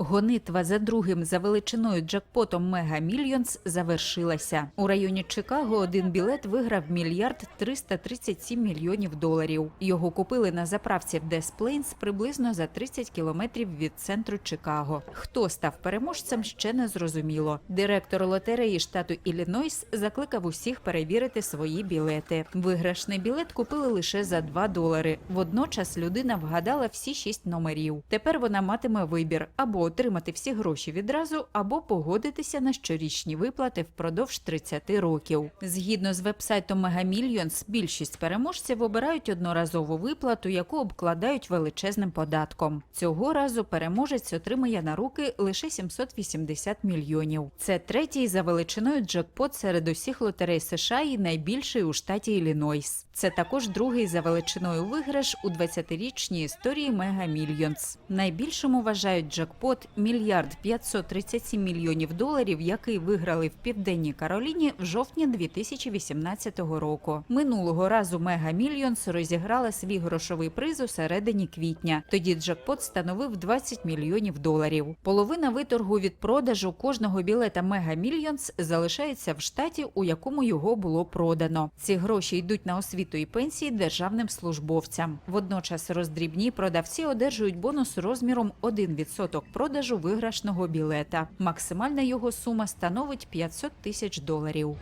Гонитва за другим за величиною джекпотом Мега Мільйонс завершилася. У районі Чикаго один білет виграв мільярд 337 мільйонів доларів. Його купили на заправці Des приблизно за 30 кілометрів від центру Чикаго. Хто став переможцем, ще не зрозуміло. Директор лотереї штату Іллінойс закликав усіх перевірити свої білети. Виграшний білет купили лише за 2 долари. Водночас людина вгадала всі шість номерів. Тепер вона матиме вибір або отримати всі гроші відразу, або погодитися на щорічні виплати впродовж 30 років. Згідно з вебсайтом Millions, більшість переможців обирають одноразову виплату, яку обкладають величезним податком. Цього разу переможець отримає на руки лише 780 мільйонів. Це третій за величиною джекпот серед усіх лотерей США і найбільший у штаті Іллінойс. Це також другий за величиною виграш у 20-річній історії Millions. Найбільшим вважають джекпот мільярд 537 мільйонів доларів, який виграли в південній Кароліні в жовтні 2018 року. Минулого разу Mega Millions розіграла свій грошовий приз у середині квітня. Тоді джекпот становив 20 мільйонів доларів. Половина виторгу від продажу кожного білета Mega Millions залишається в штаті, у якому його було продано. Ці гроші йдуть на освіту і пенсії державним службовцям. Водночас роздрібні продавці одержують бонус розміром 1% продажу виграшного білета. Максимальна його сума становить 500 тисяч доларів.